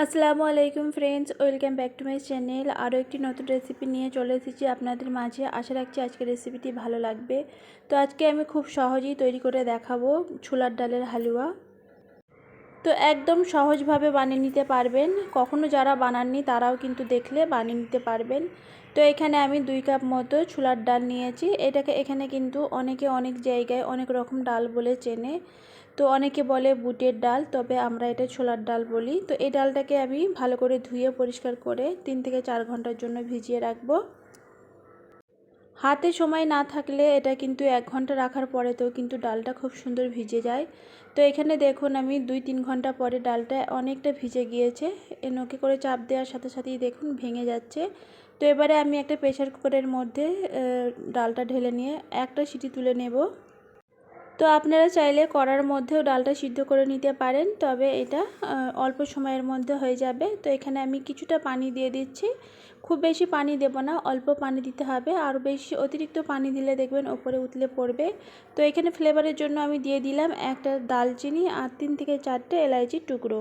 আসসালামু আলাইকুম friends welcome back to my channel আরও একটি নতুন রেসিপি নিয়ে চলে এসেছি আপনাদের মাঝে। আশা রাখছি আজকের রেসিপিটি ভালো লাগবে। তো আজকে আমি খুব সহজেই তৈরি করে দেখাবো ছোলার ডালের হালুয়া। তো একদম সহজভাবে বানিয়ে নিতে পারবেন। কখনো যারা বানাননি তারাও কিন্তু দেখলে বানিয়ে নিতে পারবেন। তো এখানে আমি দুই কাপ মতো ছোলার ডাল নিয়েছি। এটাকে এখানে কিন্তু অনেকে অনেক জায়গায় অনেক রকম ডাল বলে চেনে। তো অনেকে বলে বুটের ডাল, তবে আমরা এটা ছোলার ডাল বলি। তো এই ডালটাকে আমি ভালো করে ধুয়ে পরিষ্কার করে তিন থেকে চার ঘণ্টার জন্য ভিজিয়ে রাখব। হাতে সময় না থাকলে এটা কিন্তু এক ঘণ্টা রাখার পরে তো কিন্তু ডালটা খুব সুন্দর ভিজে যায়। তো এখানে দেখুন আমি দুই তিন ঘণ্টা পরে ডালটা অনেকটা ভিজে গিয়েছে। এ নৌকে করে চাপ দেওয়ার সাথে সাথেই দেখুন ভেঙে যাচ্ছে। তো এবারে আমি একটা প্রেশার কুকারের মধ্যে ডালটা ঢেলে নিয়ে একটা সিটি তুলে নেব। তো আপনারা চাইলে কড়ার মধ্যেও ডালটা সিদ্ধ করে নিতে পারেন, তবে এটা অল্প সময়ের মধ্যে হয়ে যাবে। তো এখানে আমি কিছুটা পানি দিয়ে দিচ্ছি। খুব বেশি পানি দেব না, অল্প পানি দিতে হবে। আর বেশি অতিরিক্ত পানি দিলে দেখবেন ওপরে উতলে পড়বে। তো এখানে ফ্লেভারের জন্য আমি দিয়ে দিলাম একটা দালচিনি আর তিন থেকে চারটে এলাইচির টুকরো।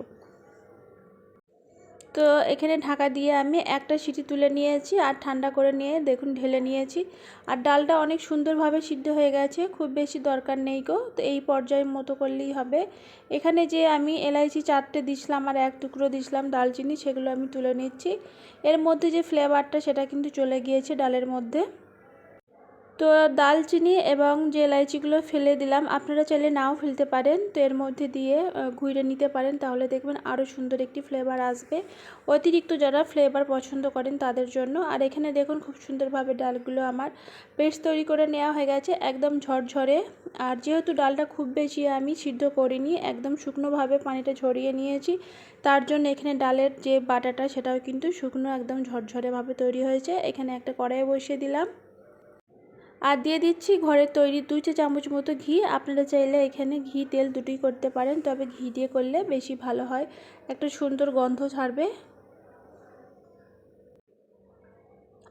তো এখানে ঢাকা দিয়ে আমি একটা সিটি তুলে নিয়েছি আর ঠান্ডা করে নিয়ে দেখুন ঢেলে নিয়েছি। আর ডালটা অনেক সুন্দরভাবে সিদ্ধ হয়ে গেছে, খুব বেশি দরকার নেই গো, তো এই পর্যায়ের মতো করলেই হবে। এখানে যে আমি এলাইচি চারটে দিছিলাম আর এক টুকরো দিছিলাম দালচিনি, সেগুলো আমি তুলে নিচ্ছি। এর মধ্যে যে ফ্লেভারটা সেটা কিন্তু চলে গিয়েছে ডালের মধ্যে। তো দালচিনি এবং যে এলাইচিগুলো ফেলে দিলাম, আপনারা চাইলে নাও ফেলতে পারেন। তো এর মধ্যে দিয়ে ঘুরে নিতে পারেন, তাহলে দেখবেন আরও সুন্দর একটি ফ্লেভার আসবে। অতিরিক্ত যারা ফ্লেভার পছন্দ করেন তাদের জন্য। আর এখানে দেখুন খুব সুন্দরভাবে ডালগুলো আমার পেস্ট তৈরি করে নেওয়া হয়ে গেছে, একদম ঝরঝরে। আর যেহেতু ডালটা খুব বেশি আমি সিদ্ধ করিনি, একদম শুকনোভাবে পানিটা ঝরিয়ে নিয়েছি, তার জন্য এখানে ডালের যে বাটাটা, সেটাও কিন্তু শুকনো একদম ঝরঝরেভাবে তৈরি হয়েছে। এখানে একটা কড়াই বসিয়ে দিলাম। আর দিয়ে দিচ্ছি ঘরের তৈরি দুই চা চামচ মতো ঘি। আপনারা চাইলে এখানে ঘি, তেল দুটোই করতে পারেন, তবে ঘি দিয়ে করলে বেশি ভালো হয়। একটা সুন্দর গন্ধ ছাড়বে।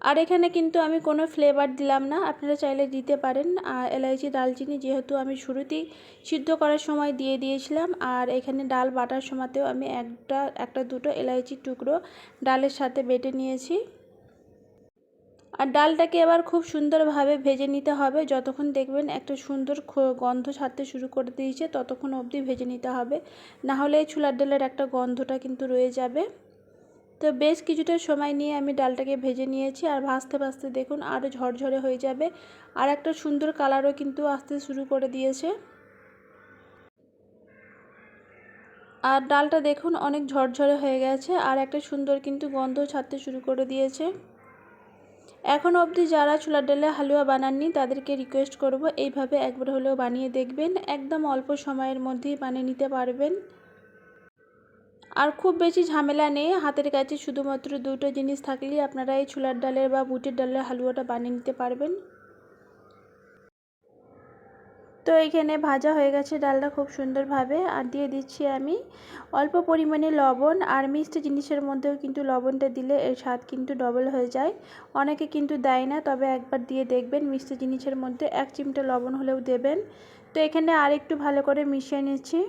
আর এখানে কিন্তু আমি কোনো ফ্লেভার দিলাম না, আপনারা চাইলে দিতে পারেন। আর এলাইচি দালচিনি যেহেতু আমি শুরুতেই সিদ্ধ করার সময় দিয়ে দিয়েছিলাম, আর এখানে ডাল বাটার সময়তেও আমি একটা একটা দুটো এলাইচির টুকরো ডালের সাথে বেটে নিয়েছি। আর ডালটাকে এবার খুব সুন্দরভাবে ভেজে নিতে হবে। যতক্ষণ দেখবেন একটা সুন্দর গন্ধ ছাড়তে শুরু করে দিয়েছে, ততক্ষণ অবধি ভেজে নিতে হবে। না হলে এই ছোলার ডালের একটা গন্ধটা কিন্তু রয়ে যাবে। তো বেশ কিছুটা সময় নিয়ে আমি ডালটাকে ভেজে নিয়েছি আর ভাজতে ভাজতে দেখুন আরও ঝরঝরে হয়ে যাবে। আর একটা সুন্দর কালারও কিন্তু আসতে শুরু করে দিয়েছে। আর ডালটা দেখুন অনেক ঝরঝরে হয়ে গেছে আর একটা সুন্দর কিন্তু গন্ধ ছাড়তে শুরু করে দিয়েছে। এখন অবধি যারা ছোলার ডালে হালুয়া বানাননি, তাদেরকে রিকোয়েস্ট করব এইভাবে একবার হলেও বানিয়ে দেখবেন। একদম অল্প সময়ের মধ্যেই বানিয়ে নিতে পারবেন। আর খুব বেশি ঝামেলা নেই, হাতের কাছে শুধুমাত্র দুটো জিনিস থাকলেই আপনারা এই ছোলার ডালের বা বুটের ডালের হালুয়াটা বানিয়ে নিতে পারবেন। তো এখানে ভাজা হয়ে গেছে ডালটা খুব সুন্দরভাবে। আর দিয়ে দিচ্ছি আমি অল্প পরিমাণে লবণ আর মিষ্টি জিনিসের মধ্যেও কিন্তু লবণটা দিলে এর স্বাদ কিন্তু ডবল হয়ে যায়। অনেকে কিন্তু দেয় না, তবে একবার দিয়ে দেখবেন মিষ্টি জিনিসের মধ্যে এক চিমটা লবণ হলেও দেবেন। তো এখানে আর একটু ভালো করে মিশিয়ে নিচ্ছি।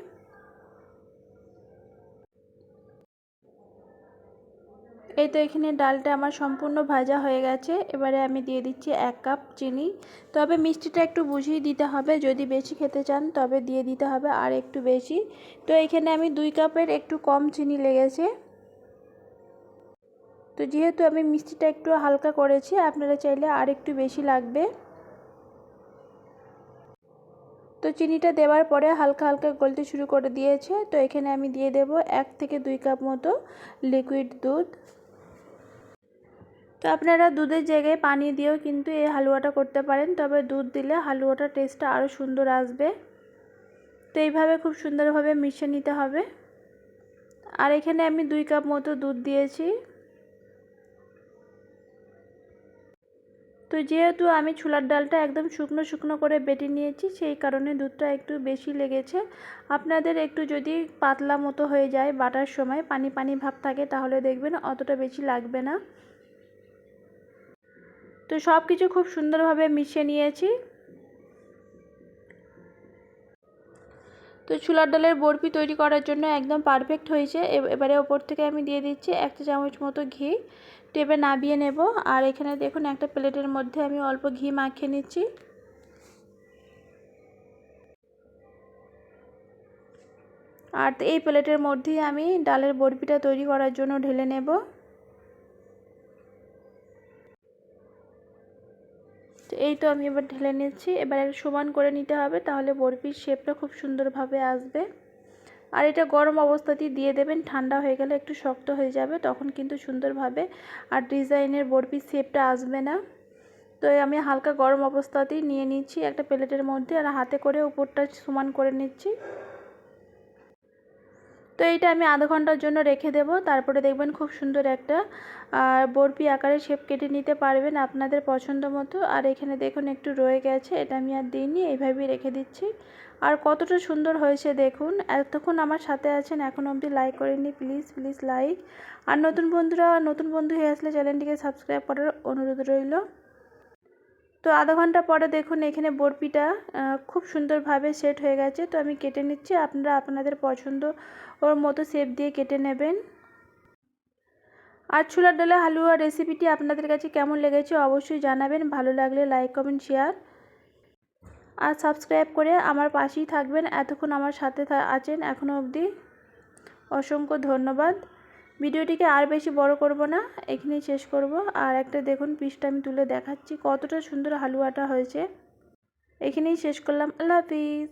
এই তো এখানে ডালটা আমার সম্পূর্ণ ভাজা হয়ে গেছে। এবারে আমি দিয়ে দিচ্ছি এক কাপ চিনি। তবে মিষ্টিটা একটু বুঝিয়ে দিতে হবে, যদি বেশি খেতে চান তবে দিয়ে দিতে হবে আর একটু বেশি। তো এখানে আমি দুই কাপের একটু কম চিনি লেগেছে। তো যেহেতু আমি মিষ্টিটা একটু হালকা করেছি, আপনারা চাইলে আর একটু বেশি লাগবে। তো চিনিটা দেওয়ার পরে হালকা হালকা গলতে শুরু করে দিয়েছে। তো এখানে আমি দিয়ে দেব এক থেকে দুই কাপ মতো লিকুইড দুধ। তো আপনারা দুধের জায়গায় পানি দিয়েও কিন্তু এই হালুয়াটা করতে পারেন। তবে দুধ দিলে হালুয়াটার টেস্টটা আরও সুন্দর আসবে। তো এইভাবে খুব সুন্দরভাবে মিশিয়ে নিতে হবে। আর এখানে আমি দুই কাপ মতো দুধ দিয়েছি। তো যেহেতু আমি ছোলার ডালটা একদম শুকনো শুকনো করে বেটে নিয়েছি, সেই কারণে দুধটা একটু বেশি লেগেছে। আপনাদের একটু যদি পাতলা মতো হয়ে যায় বাটার সময়, পানি পানি ভাব থাকে, তাহলে দেখবেন অতটা বেশি লাগবে না। তো সব কিছু খুব সুন্দরভাবে মিশিয়ে নিয়েছি। তো ছোলার ডালের বরফি তৈরি করার জন্য একদম পারফেক্ট হয়েছে। এবারে ওপর থেকে আমি দিয়ে দিচ্ছি একটা চামচ মতো ঘি। টেবে নাবিয়ে নেব। আর এখানে দেখুন একটা প্লেটের মধ্যে আমি অল্প ঘি মাখিয়ে নিচ্ছি। আর এই প্লেটের মধ্যেই আমি ডালের বরফিটা তৈরি করার জন্য ঢেলে নেব। এই তো আমি এবার ঢেলে নিচ্ছি। এবার সমান করে নিতে হবে, তাহলে বরফির শেপটা খুব সুন্দরভাবে আসবে। আর এটা গরম অবস্থাতেই দিয়ে দেবেন, ঠান্ডা হয়ে গেলে একটু শক্ত হয়ে যাবে, তখন কিন্তু সুন্দরভাবে আর ডিজাইনের বরফির শেপটা আসবে না। তো আমি হালকা গরম অবস্থাতেই নিয়ে নিচ্ছি একটা প্লেটের মধ্যে, আর হাতে করে উপরটা সমান করে নিচ্ছি। তো এইটা আমি আধা ঘণ্টার জন্য রেখে দেব। তারপরে দেখবেন খুব সুন্দর একটা আর বরফি আকারে শেপ কেটে নিতে পারবেন আপনাদের পছন্দ মতো। আর এখানে দেখুন একটু রয়ে গেছে, এটা আমি আর দিইনি, এইভাবেই রেখে দিচ্ছি। আর কতটা সুন্দর হয়েছে দেখুন, এতক্ষণ আমার সাথে আছেন, এখন অবধি লাইক করেননি প্লিজ প্লিজ লাইক আর নতুন বন্ধুরা, নতুন বন্ধু হয়ে আসলে চ্যানেলটিকে সাবস্ক্রাইব করার অনুরোধ রইল। তো আধা ঘণ্টা পরে দেখুন এখানে বরফিটা আহ, খুব সুন্দরভাবে সেট হয়ে গেছে। তো আমি কেটে নিচ্ছি আপনারা আপনাদের পছন্দ ওর মতো শেপ দিয়ে কেটে নেবেন। আর ছোলার ডালে হালুয়া রেসিপিটি আপনাদের কাছে কেমন লেগেছে অবশ্যই জানাবেন ভালো লাগলে লাইক কমেন্ট শেয়ার আর সাবস্ক্রাইব করে আমার পাশেই থাকবেন এতক্ষণ আমার সাথে আছেন এখনও অবধি। অসংখ্য ধন্যবাদ। ভিডিওটিকে আর বেশি বড় করব না, এখানেই শেষ করব। আর একটা দেখুন পিসটা আমি তুলে দেখাচ্ছি, কতটা সুন্দর হালুয়াটা হয়েছে। এখানেই শেষ করলাম। আল্লাহ হাফিজ।